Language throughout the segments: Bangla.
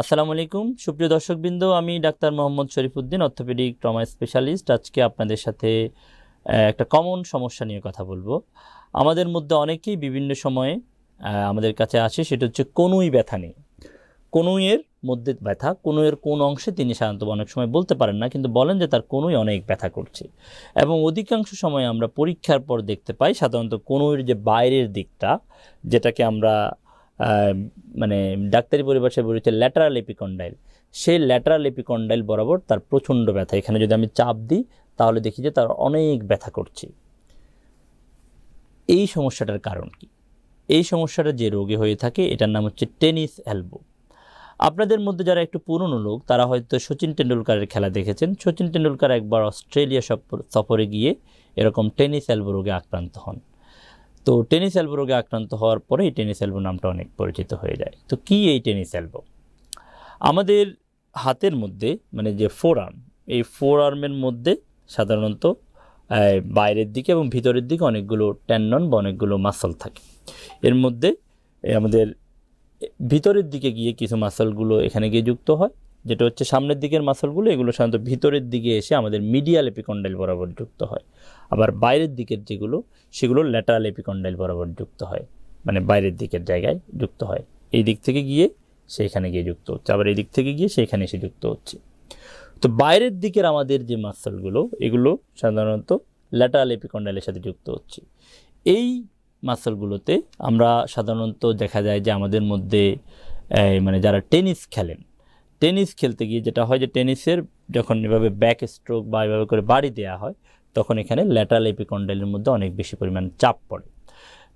আসসালামু আলাইকুম। সুপ্রিয় দর্শকবৃন্দ, আমি doctor Mohammad Sharifuddin, orthopaedic trauma specialist. আজকে আপনাদের সাথে একটা কমন সমস্যা নিয়ে কথা বলব। আমাদের মধ্যে অনেকেই বিভিন্ন সময়ে আমাদের কাছে আসে, সেটা হচ্ছে কনুই ব্যথা নিয়ে। কনুইয়ের মধ্যে ব্যথা, কনুইয়ের কোন অংশে তিনি সাধারণত অনেক সময় বলতে পারেন না, কিন্তু বলেন যে তার কনুই অনেক ব্যথা করছে। এবং অধিকাংশ সময় আমরা পরীক্ষার পর দেখতে পাই, সাধারণত কনুইয়ের যে বাইরের দিকটা, যেটাকে আমরা মানে ডাক্তারি পরিভাষায় বলেছে ল্যাটারাল এপিকন্ডাইল সেই ল্যাটারাল এপিকন্ডাইল বরাবর তার প্রচণ্ড ব্যথা। এখানে যদি আমি চাপ দিই, তাহলে দেখি যে তার অনেক ব্যথা করছে। এই সমস্যাটার কারণ কি? এই সমস্যাটা যে রোগে হয়ে থাকে, এটার নাম হচ্ছে টেনিস অ্যালবো আপনাদের মধ্যে যারা একটু পুরনো লোক, তারা হয়তো সচিন টেন্ডুলকারের খেলা দেখেছেন। সচিন টেন্ডুলকার একবার অস্ট্রেলিয়া সফর- গিয়ে এরকম টেনিস অ্যালবো রোগে আক্রান্ত হন। তো টেনিস এলবো রোগে আক্রান্ত হওয়ার পরে এই টেনিস এলবো নামটা অনেক পরিচিত হয়ে যায়। তো কি এই টেনিস এলবো? আমাদের হাতের মধ্যে মানে যে ফোর আর্ম এই ফোর আর্মের মধ্যে সাধারণত বাইরের দিকে এবং ভিতরের দিকে অনেকগুলো ট্যান্ডন বা অনেকগুলো মাসল থাকে। এর মধ্যে আমাদের ভিতরের দিকে গিয়ে কিছু মাসলগুলো এখানে গিয়ে যুক্ত হয়। যেটা হচ্ছে সামনের দিকের মাসলগুলো, এগুলো সাধারণত ভিতরের দিকে এসে আমাদের মিডিয়াল এপিকন্ডাইল বরাবর যুক্ত হয়। আবার বাইরের দিকের যেগুলো, সেগুলো ল্যাটারাল এপিকন্ডাইল বরাবর যুক্ত হয়। মানে বাইরের দিকের জায়গায় যুক্ত হয়। এই দিক থেকে গিয়ে সেইখানে গিয়ে যুক্ত হচ্ছে। আবার এই দিক থেকে গিয়ে সেইখানে এসে যুক্ত হচ্ছে। তো বাইরের দিকের আমাদের যে মাসলগুলো, এগুলো সাধারণত ল্যাটারাল এপিকন্ডাইলের সাথে যুক্ত হচ্ছে। এই মাসলগুলোতে আমরা সাধারণত দেখা যায় যে আমাদের মধ্যে মানে যারা টেনিস খেলেন টেনিস খেলতে গিয়ে যেটা হয় যে টেনিসের যখন এভাবে ব্যাক স্ট্রোক বা এভাবে করে বাড়ি দেওয়া হয়, তখন এখানে ল্যাটারাল এপিকন্ডাইলের মধ্যে অনেক বেশি পরিমাণ চাপ পড়ে।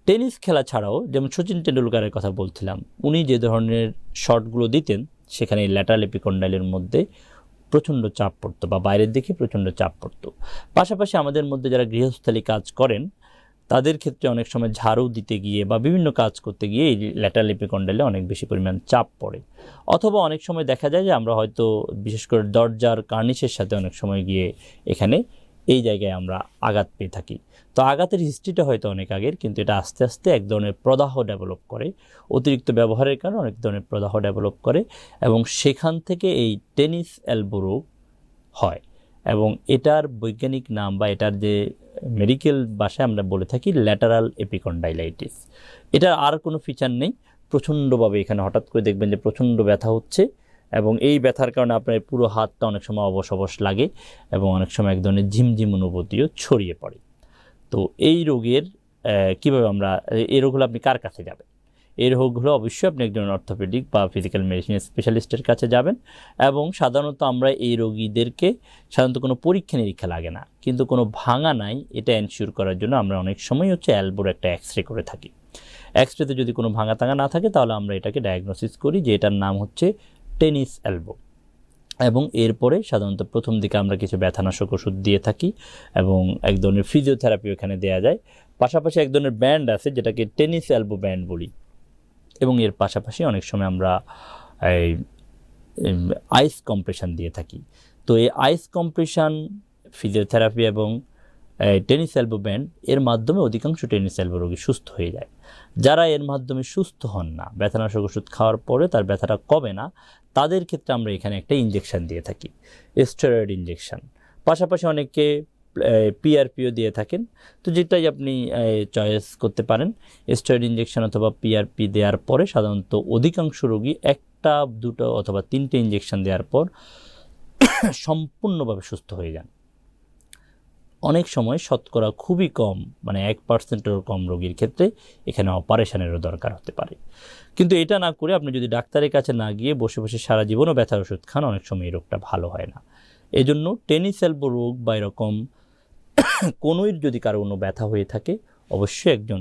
টেনিস খেলা ছাড়াও যেমন সচিন টেন্ডুলকারের কথা বলছিলাম, উনি যে ধরনের শটগুলো দিতেন, সেখানে ল্যাটারাল এপিকন্ডাইলের মধ্যে প্রচণ্ড চাপ পড়তো বা বাইরের দিকে প্রচণ্ড চাপ পড়তো। পাশাপাশি আমাদের মধ্যে যারা গৃহস্থলী কাজ করেন তাদের ক্ষেত্রে অনেক সময় ঝাড়ু দিতে গিয়ে বা বিভিন্ন কাজ করতে গিয়ে এই ল্যাটারাল এপিকন্ডাইলে অনেক বেশি পরিমাণ চাপ পড়ে। অথবা অনেক সময় দেখা যায় যে আমরা হয়তো বিশেষ করে দরজার কার্নিশের সাথে অনেক সময় গিয়ে এখানে এই জায়গায় আমরা আঘাত পেয়ে থাকি। তো আঘাতের হিস্ট্রিটা হয়তো অনেক আগের, কিন্তু এটা আস্তে আস্তে এক ধরনের প্রদাহ ডেভেলপ করে। অতিরিক্ত ব্যবহারের কারণে অনেক ধরনের প্রদাহ ডেভেলপ করে এবং সেখান থেকে এই টেনিস রোগ হয়। এবং এটার বৈজ্ঞানিক নাম বা এটার যে মেডিকেল ভাষায় আমরা বলে থাকি ল্যাটারাল এপিকন্ডাইলাইটিস। এটার আর কোনো ফিচার নেই। প্রচণ্ডভাবে এখানে হঠাৎ করে দেখবেন যে প্রচণ্ড ব্যথা হচ্ছে এবং এই ব্যথার কারণে আপনার পুরো হাতটা অনেক সময় অবশ অবশ লাগে এবং অনেক সময় এক ধরনের ঝিমঝিম অনুভূতিও ছড়িয়ে পড়ে। তো এই রোগের কীভাবে আমরা এই রোগগুলো আপনি কার কাছে যাবেন? এই রোগগুলো অবশ্যই আপনি একজন অর্থোপেডিক বা ফিজিক্যাল মেডিসিন স্পেশালিস্টের কাছে যাবেন এবং সাধারণত আমরা এই রোগীদেরকে সাধারণত কোনো পরীক্ষা নিরীক্ষা লাগে না। কিন্তু কোনো ভাঙা নাই, এটা এনশিওর করার জন্য আমরা অনেক সময় হচ্ছে অ্যালবোর একটা এক্স রে করে থাকি। এক্স রেতে যদি কোনো ভাঙা তাঙা না থাকে, তাহলে আমরা এটাকে ডায়াগনোসিস করি যে এটার নাম হচ্ছে টেনিস অ্যালবো এবং এরপরে সাধারণত প্রথম দিকে আমরা কিছু ব্যথানাশক ওষুধ দিয়ে থাকি এবং এক ধরনের ফিজিওথেরাপি ওখানে দেওয়া যায়। পাশাপাশি এক ধরনের ব্যান্ড আছে, যেটাকে টেনিস অ্যালবো ব্যান্ড বলি। এবং এর পাশাপাশি অনেক সময় আমরা এই আইস কম্প্রেশন দিয়ে থাকি। তো এই আইস কম্প্রেশন ফিজিওথেরাপি এবং টেনিস এলবো ব্যান্ড এর মাধ্যমে অধিকাংশ টেনিস এলবো রোগী সুস্থ হয়ে যায়। যারা এর মাধ্যমে সুস্থ হন না, ব্যথানাশক ওষুধ খাওয়ার পরে তার ব্যথাটা কমে না, তাদের ক্ষেত্রে আমরা এখানে একটা ইঞ্জেকশন দিয়ে থাকি স্টেরয়েড ইঞ্জেকশন পাশাপাশি অনেকে পিআরপিও দিয়ে থাকেন। তো যেটাই আপনি চয়েস করতে পারেন স্টেরয়েড ইঞ্জেকশন অথবা পিআরপি দেওয়ার পরে সাধারণত অধিকাংশ রোগী একটা, দুটো অথবা তিনটে ইঞ্জেকশন দেওয়ার পর সম্পূর্ণভাবে সুস্থ হয়ে যান। অনেক সময় শতকরা খুবই কম মানে এক পার্সেন্টেরও কম রোগীর ক্ষেত্রে এখানে অপারেশনেরও দরকার হতে পারে। কিন্তু এটা না করে আপনি যদি ডাক্তারের কাছে না গিয়ে বসে বসে সারা জীবনও ব্যথার ওষুধ খান, অনেক সময় এই রোগটা ভালো হয় না। এজন্য টেনিস এলবো রোগ বা এরকম কোনোই যদি কারও কোনো ব্যথা হয়ে থাকে, অবশ্যই একজন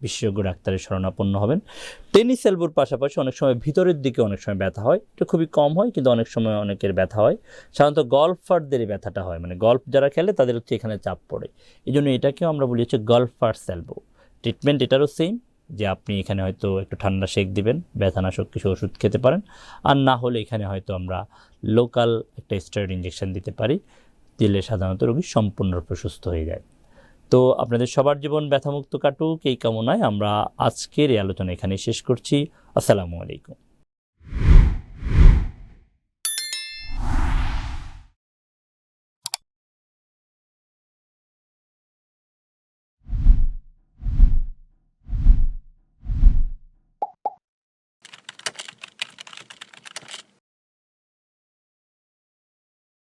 বিশেষজ্ঞ ডাক্তারের শরণাপন্ন হবেন। টেনিস এলবোর পাশাপাশি অনেক সময় ভিতরের দিকে অনেক সময় ব্যথা হয়। এটা খুবই কম হয়, কিন্তু অনেক সময় অনেকের ব্যথা হয়। সাধারণত গল্ফারদের এই ব্যথাটা হয়। মানে গল্ফ যারা খেলে, তাদের হচ্ছে এখানে চাপ পড়ে। এই জন্য এটাকেও আমরা বলি হচ্ছে গল্ফার্স এলবো। ট্রিটমেন্ট এটারও সেম, যে আপনি এখানে হয়তো একটু ঠান্ডা শেক দিবেন, ব্যথানাশক কিছু ওষুধ খেতে পারেন। আর না হলে এখানে হয়তো আমরা লোকাল একটা স্টেরয়েড ইঞ্জেকশন দিতে পারি। দিলে সাধারণত রোগী সম্পূর্ণরূপে সুস্থ হয়ে যায়। তো আপনাদের সবার জীবন ব্যথামুক্ত কাটুক, এই কামনায় আমরা আজকের এই আলোচনা এখানে শেষ করছি। আসসালামু আলাইকুম।